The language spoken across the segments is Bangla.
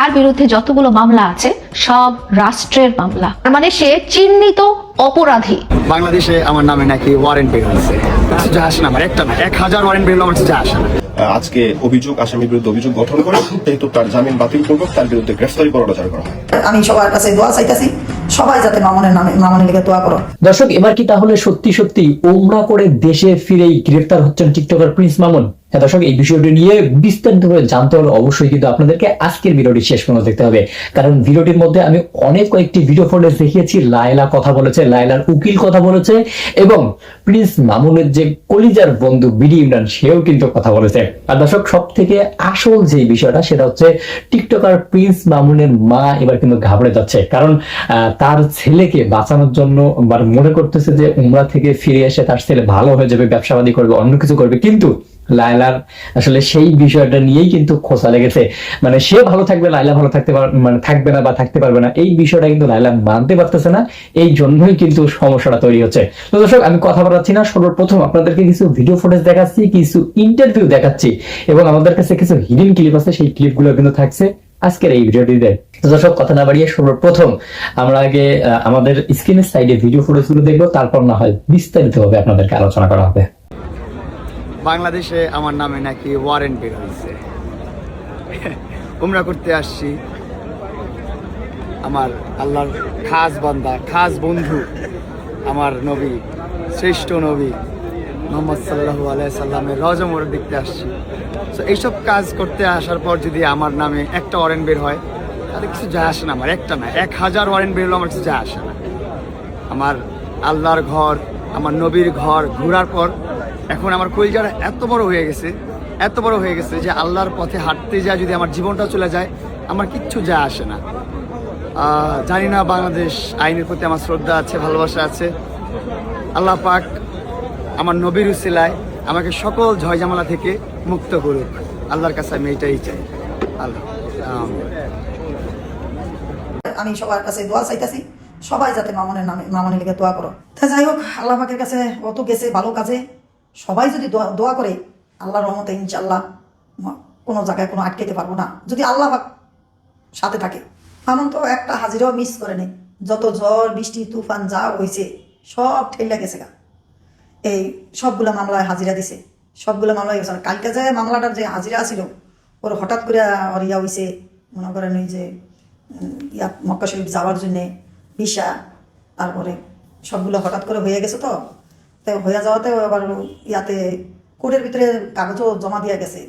তার বিরুদ্ধে যতগুলো মামলা আছে সব রাষ্ট্রের মামলা। তার মানে সে চিহ্নিত অপরাধী। বাংলাদেশে আমার নামে নাকি ওয়ারেন্ট বের হয়েছে। যা আসে না আমার একটা না এক হাজার ওয়ারেন্ট বের হলো আমার যা আসে আজকে অভিযোগ আসামির বিরুদ্ধে অভিযোগ গঠন করে যেহেতু তার জামিন বাতিল পূর্বক তার বিরুদ্ধে গ্রেফতারি পরোয়ানা জারি করা হয়। আমি সবার কাছে দোয়া চাইতেছি সবাই যাতে মামনের নামে মামনের লিগে দোয়া করো। দর্শক এবার কি তাহলে সত্যি সত্যি ওমরা করে দেশে ফিরেই গ্রেফতার হচ্ছেন টিকটকার প্রিন্স মামুন? হ্যাঁ দর্শক, এই বিষয়টি নিয়ে বিস্তারিত ভাবে জানতে হলে অবশ্যই কিন্তু আপনাদেরকে আজকের ভিডিওটি শেষ পর্যন্ত দেখতে হবে। কারণ ভিডিওটির মধ্যে আমি অনেক কয়েকটি ভিডিও ফুটেজ দেখিয়েছি। লায়লা কথা বলেছে, লায়লার উকিল কথা বলেছে এবং প্রিন্স মামুনের যে কলিজার বন্ধু বিডি ইমরান, সেও কিন্তু কথা বলেছে। আর দর্শক সব থেকে আসল যে বিষয়টা, সেটা হচ্ছে টিকটকার প্রিন্স মামুনের মা এবার কিন্তু ঘাবড়ে যাচ্ছে। কারণ তার ছেলেকে বাঁচানোর জন্য মানে মনে করতেছে যে উমরা থেকে ফিরে এসে তার ছেলে ভালো হয়ে যাবে ব্যবসাবাদী করবে, অন্য কিছু করবে। কিন্তু লায়লার আসলে সেই বিষয়টা নিয়েই কিন্তু খোঁচা লেগেছে। মানে সে ভালো থাকবে লাইলা ভালো থাকতে মানে থাকবে না বা থাকতে পারবে না, এই বিষয়টা কিন্তু লাইলা মানতে পারতেছে না, এই জন্যই কিন্তু সমস্যাটা তৈরি হচ্ছে। তো দর্শক, আমি কথা বলাচ্ছি না, সর্বপ্রথম আপনাদেরকে কিছু ভিডিও ফুটেজ দেখাচ্ছি, কিছু ইন্টারভিউ দেখাচ্ছি এবং আমাদের কাছে কিছু হিডেন ক্লিপ আছে, সেই ক্লিপগুলো কিন্তু থাকছে আজকের এই ভিডিওটিতে দর্শক, কথা না বাড়িয়ে সর্বপ্রথম আমরা আগে আমাদের স্ক্রিনের সাইডে ভিডিও ফুটেজগুলো দেখব, তারপর না হয় বিস্তারিতভাবে আপনাদেরকে আলোচনা করা হবে। বাংলাদেশে আমার নামে নাকি ওয়ারেন্ট বের হয়েছে উমরা করতে আসছি। আমার আল্লাহর খাস বান্দা, খাস বন্ধু, আমার নবী, শ্রেষ্ঠ নবী, মোহাম্মদ সাল্লাহু আলাই সাল্লামের রজমর দেখতে আসছি। তো এইসব কাজ করতে আসার পর যদি আমার নামে একটা ওয়ারেন্ট বের হয়, তাহলে কিছু যায় আসে না আমার, একটা না, এক হাজার ওয়ারেন্ট বের হলো আমার কিছু যায় আসে না। আমার আল্লাহর ঘর, আমার নবীর ঘর ঘোরার পর এখন আমার কলজারা এত বড় হয়ে গেছে, এত বড় হয়ে গেছে যে আল্লাহর পথে হাঁটতে যায়, যদি আমার জীবনটা চলে যায়, আমার কিচ্ছু যায় আসে না। জানি না বাংলাদেশ আইনের প্রতি আমার শ্রদ্ধা আছে, ভালোবাসা আছে। আল্লাহ পাক আমার নবীর উসিলায় আমাকে সকল ঝয়ঝামেলা থেকে মুক্ত করুক। আল্লাহর কাছে আমি এটাই চাই। আল্লাহ। আমি সবার কাছে দোয়া চাইতেছি, সবাই যাতে মামনের নামে মামনের লিগে দোয়া করো। তা যাই হোক, আল্লাহ পাকের কাছে অত গেছে, ভালো কাজে। সবাই যদি দোয়া দোয়া করে, আল্লাহর রহমতে ইনশাল্লাহ কোনো জায়গায় কোনো আটকাইতে পারব না। যদি আল্লাহ সাথে থাকে। মামন তো একটা হাজিরাও মিস করে নেই। যত ঝড়, বৃষ্টি, তুফান যা হয়েছে সব ঠেলে গেছে গা। এই সবগুলা মামলায় হাজিরা দিছে। সবগুলো মামলায় গেছে কালকে যে মামলাটার যে হাজিরা ছিল ওর হঠাৎ করে ওর ইয়া হয়েছে মনে করেন ওই যে ইয়া মক্কা শরীফ যাওয়ার জন্যে ভিসা, তারপরে সবগুলো হঠাৎ করে হয়ে গেছে তো। তো হয়ে যাওয়াতে আবার ইয়াতে কোর্টের ভিতরে কাগজও জমা দিয়া গেছে।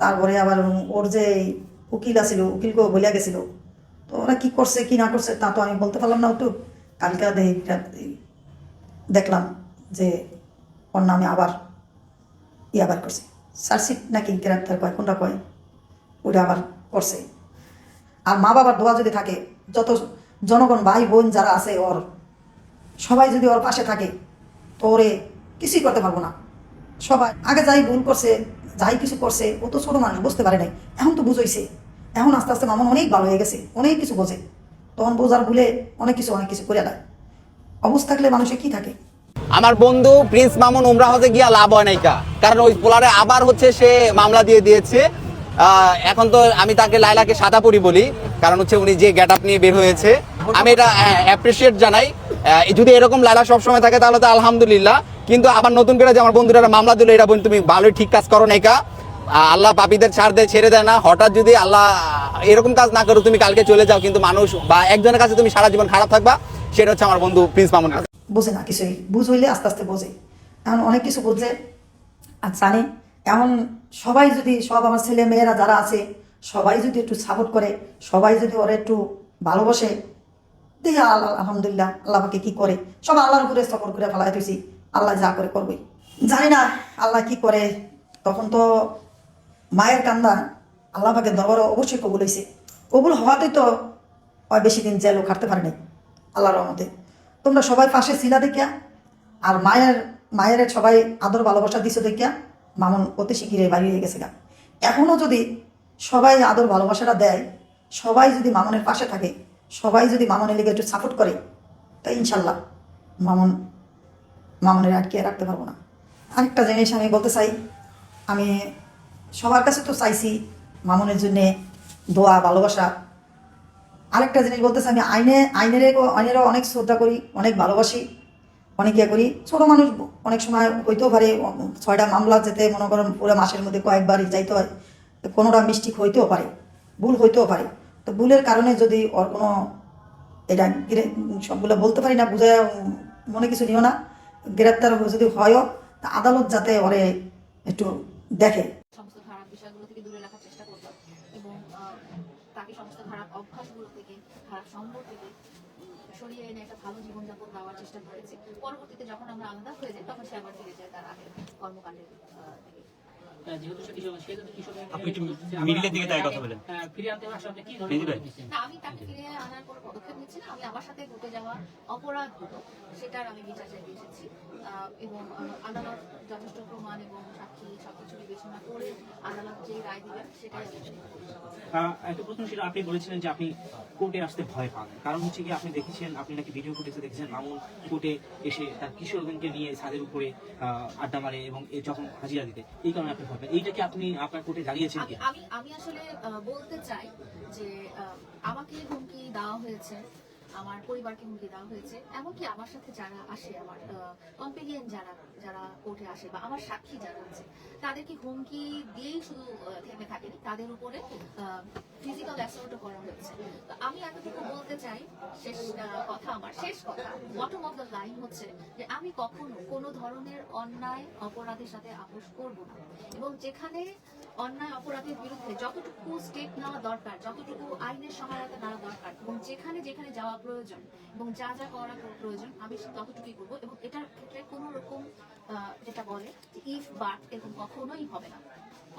তারপরে আবার ওর যে উকিল আছিল, উকিলকেও বলিয়া গেছিল। তো ওরা কি করছে, কি না করছে তা তো আমি বলতে পারলাম না একটু কালকে দেখলাম যে ওর নামে আবার ইয়া বার করছে। চার্জশিট নাকি গ্রেপ্তার কয়, কোনটা কয় ওটা আবার করছে। আর মা বাবার দোয়া যদি থাকে, যত জনগণ ভাই বোন যারা আছে ওর, সবাই যদি ওর পাশে থাকে ওরে কিছুই করতে পারব না। সবাই আগে যাই ভুল করছে, যাই কিছু করছে, ও তো ছোটো মানুষ, বুঝতে পারে নাই। এখন তো বুঝইছে। এখন আস্তে আস্তে মামন অনেক ভালো হয়ে গেছে, অনেক কিছু বোঝে। তখন বোঝার ভুলে অনেক কিছু অনেক কিছু করে দেয়। অবস্থা থাকলে মানুষের কি থাকে? আমার বন্ধু প্রিন্স মামুন উমরা হজে গিয়া লাভ হয় নাইকা কারণ ওই পোলারে আবার হচ্ছে সে মামলা দিয়ে দিয়েছে। এখন তো আমি তাকে লাইলাকে সাদা পরি বলি, কারণ হচ্ছে উনি যে গেট আপ নিয়ে বের হয়েছে। আমি এটা অ্যাপ্রিসিয়েট জানাই। যদি এরকম লাইলা সবসময় থাকে তাহলে তো আলহামদুলিল্লাহ। কিন্তু আবার নতুন করে যে আমার বন্ধুরা মামলা দিল এটা তুমি ভালোই ঠিক কাজ করো আহ, আল্লাহ পাপীদের ছাড় দেয় ছেড়ে দেয় না। হঠাৎ যদি আল্লাহ এরকম কাজ না করো তুমি কালকে চলে যাও। কিন্তু মানুষ বা একজনের কাছে তুমি সারা জীবন খারাপ থাকবা সেটা হচ্ছে আমার বন্ধু প্রিন্স মামুন বোঝে না কিছুই। বুঝ হইলে আস্তে আস্তে বোঝে। এখন অনেক কিছু বুঝে। আর জানে এখন সবাই যদি সব আমার ছেলে মেয়েরা যারা আছে সবাই যদি একটু সাপোর্ট করে সবাই যদি ওরা একটু ভালোবাসে দেখি আল্লাহ, আলহামদুলিল্লাহ আল্লাহকে কি করে? সব আল্লাহর উপরে সফর করে ফেলাই দিয়েছি আল্লাহ যা করে করবই। জানি না আল্লাহ কি করে। তখন তো মায়ের কান্দা আল্লাহ পাকে দরবার অবশ্যই কবুল হয়েছে কবুল হওয়াতেই তো হয় বেশি দিন জেলও খাটতে পারে নাই, আল্লাহর রহমতে। তোমরা সবাই পাশে ছিলা দেখিয়া, আর মায়ের মায়ের সবাই আদর ভালোবাসা দিছো দেখিয়া, মামন অতি শিখিরে বাড়ি হয়ে গেছে গা। এখনও যদি সবাই আদর ভালোবাসাটা দেয়, সবাই যদি মামনের পাশে থাকে সবাই যদি মামনের লিগে একটু সাপোর্ট করে, তা ইনশাল্লাহ মামন, মামনের আটকে রাখতে পারব না। আরেকটা জিনিস আমি বলতে চাই, আমি সবার কাছে তো চাইছি মামনের জন্যে দোয়া, ভালোবাসা। আরেকটা জিনিস বলতেছে আমি আইনে, আইনের আইনেরও অনেক শ্রদ্ধা করি, অনেক ভালোবাসি, অনেক ইয়ে করি। ছোটো মানুষ অনেক সময় হইতেও পারে, ছয়টা মামলা যেতে, মনে করেন, পুরো মাসের মধ্যে কয়েকবারই যাইতে হয়, কোনোটা মিস্টেক হইতেও পারে, ভুল হইতেও পারে। তো ভুলের কারণে যদি ওর কোনো এটা সবগুলো বলতে পারি না বুঝে মনে কিছু নিও না। গ্রেপ্তার যদি হয়ও, তা আদালত যাতে ওরে একটু দেখে। চেষ্টা পরবর্তীতে যখন আমরা আলাদা হয়ে যাই, তখন সে আবার ফিরে যায় তার আগের কর্মকাণ্ডের যেহেতু আপনি একটু মিডিলের দিকে তাই কথা বলেন। হ্যাঁ, ফিরিয়ে আনতে আসলে কি ধরনের? না আমি তাকে ফিরিয়ে আনার কোনো পদক্ষেপ নিচ্ছি না আমি আমার সাথে ঘটে যাওয়া অপরাধগুলো সেটার আমি বিচার চাইতে এসেছি আহ, এবং আদালত যথেষ্ট প্রমাণ এবং সাক্ষী একটা প্রশ্ন ছিল আপনি বলেছিলেন যে আপনি কোর্টে আসতে ভয় পান। কারণ হচ্ছে কি আপনি দেখেছেন আপনি নাকি ভিডিও ফুটেজে দেখেছেন মামুন কোর্টে এসে তার কিশোরগণকে নিয়ে ছাদের উপরে আড্ডা মারে এবং যখন হাজিরা দিতে এই কারণে আপনি ভয় পান। এইটা কি আপনি আপনার কোর্টে জানিয়েছেন আমি আমি আসলে বলতে চাই যে আমাকে হুমকি দেওয়া হয়েছে। আমার পরিবারকে হুমকি দেওয়া হয়েছে। এমনকি আমার সাথে যারা আসে, আমার কম্পেনিয়ন যারা যারা কোর্টে আসে বা আমার সাক্ষী যারা আছে, তাদেরকে হুমকি দিয়েই শুধু থেমে থাকেনি। তাদের উপরে ফিজিক্যাল অ্যাসল্টও করা হয়েছে তো আমি এতটুকু বলতে চাই, শেষ কথা আমার, শেষ কথা বটম অফ দ্য লাইন হচ্ছে যে আমি কখনো কোনো ধরনের অন্যায় অপরাধের সাথে আপোষ করব না। এবং যেখানে অন্যায় অপরাধের বিরুদ্ধে যতটুকু স্টেপ নেওয়া দরকার, যতটুকু আইনের সহায়তা নেওয়া দরকার, এবং যেখানে যেখানে যাওয়া প্রয়োজন, এবং যা যা করা প্রয়োজন, আমি ততটুকুই করব। এবং এটার ক্ষেত্রে কোনো রকম যেটা বলে ইফ বাট এরকম কখনোই হবে না।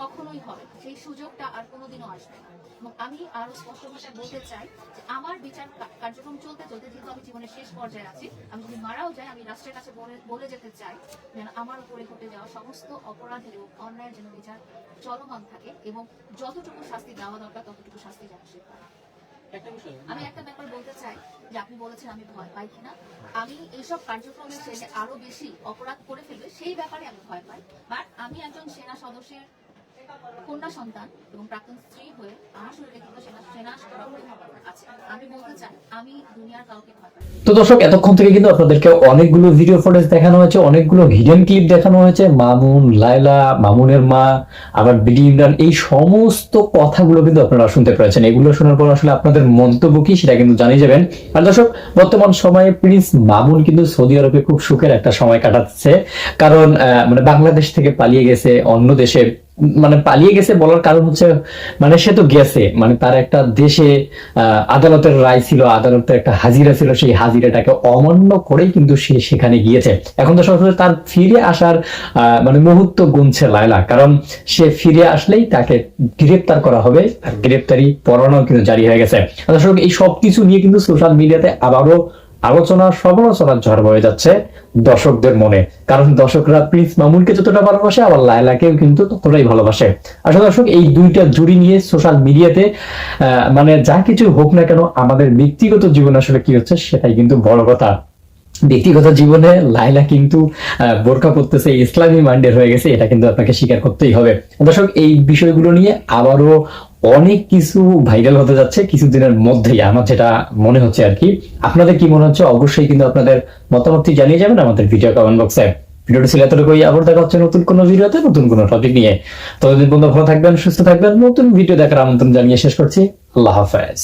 কখনোই হবে সেই সুযোগটা আর কোনোদিনও আসবে না। এবং আমি আরও স্পষ্ট ভাষায় বলতে চাই যে আমার বিচার কার্যক্রম চলতে চলতে যেহেতু আমি জীবনের শেষ পর্যায়ে আছি আমি যদি মারাও যাই আমি রাষ্ট্রের কাছে বলে যেতে চাই যেন আমার উপরে ঘটে যাওয়া সমস্ত অপরাধের এবং অন্যায়ের যেন বিচার চলমান থাকে এবং যতটুকু শাস্তি দেওয়া দরকার ততটুকু শাস্তি যেন সে পায়। আমি একটা ব্যাপার বলতে চাই যে আপনি বলেছেন আমি ভয় পাই কিনা। আমি এইসব কার্যক্রমে সে যে আরও বেশি অপরাধ করে ফেলবে সেই ব্যাপারে আমি ভয় পাই। বাট আমি একজন সেনা সদস্যের কন্যা সন্তান এবং প্রাক্তন স্ত্রী হয়ে আমার শরীরে কিন্তু সেনা সেনা আছে। আমি বলতে চাই, আমি দুনিয়ার কাউকে ভয় তো দর্শক, এতক্ষণ থেকে কিন্তু আপনাদেরকে অনেকগুলো ভিডিও ফুটেজ দেখানো হয়েছে, অনেকগুলো হিডেন ক্লিপ দেখানো হয়েছে। মামুন লাইলা মামুনের মা, আবার বিডি ইমরান, এই সমস্ত কথাগুলো কিন্তু আপনারা শুনতে পেরেছেন। এগুলো শোনার পর আসলে আপনাদের মন্তব্য কি সেটা কিন্তু জানিয়ে যাবেন। আর দর্শক, বর্তমান সময়ে প্রিন্স মামুন কিন্তু সৌদি আরবে খুব সুখের একটা সময় কাটাচ্ছে। কারণ মানে বাংলাদেশ থেকে পালিয়ে গেছে অন্য দেশে। মানে পালিয়ে গেছে বলার কারণ হচ্ছে মানে সে তো গেছে মানে তার একটা দেশে আদালতের রায় ছিল, আদালতের একটা হাজিরা ছিল, সেই হাজিরাটাকে অমান্য করেই কিন্তু সে সেখানে গিয়েছে। এখন তো সরাসরি তার ফিরে আসার মানে মুহূর্ত গুনছে লায়লা, কারণ সে ফিরে আসলেই তাকে গ্রেপ্তার করা হবে, আর গ্রেপ্তারি পরোয়ানাও কিন্তু জারি হয়ে গেছে। এই সব কিছু নিয়ে কিন্তু সোশ্যাল মিডিয়াতে আবারও আলোচনা সমালোচনার ঝড় বয়ে যাচ্ছে দর্শকদের মনে। কারণ দর্শকরা প্রিন্স মামুনকে যতটা ভালোবাসে, আবার লায়লাকেও কিন্তু ততটাই ভালোবাসে। আসলে দর্শক, এই দুইটা জুড়ি নিয়ে সোশ্যাল মিডিয়াতে মানে যা কিছু হোক না কেন, আমাদের ব্যক্তিগত জীবন আসলে কি হচ্ছে সেটাই কিন্তু বড় কথা। ব্যক্তিগত জীবনে লাইলা কিন্তু বোরকা পড়তেছে ইসলামী মাইন্ডের হয়ে গেছে, এটা কিন্তু আপনাকে স্বীকার করতেই হবে। দর্শক, এই বিষয়গুলো নিয়ে আবারও অনেক কিছু ভাইরাল হতে যাচ্ছে কিছুদিনের মধ্যেই। আমার যেটা মনে হচ্ছে আর কি, আপনাদের কি মনে হচ্ছে অবশ্যই কিন্তু আপনাদের মতামতটি জানিয়ে যাবেন আমাদের ভিডিও কমেন্ট বক্সে ভিডিওটি ছিল এতটুকুই, আবার দেখা হচ্ছে নতুন কোন ভিডিওতে নতুন কোনো টপিক নিয়ে। ততদিন পর্যন্ত ভালো থাকবেন, সুস্থ থাকবেন, নতুন ভিডিও দেখার আমন্ত্রণ জানিয়ে শেষ করছি। আল্লাহ হাফেজ।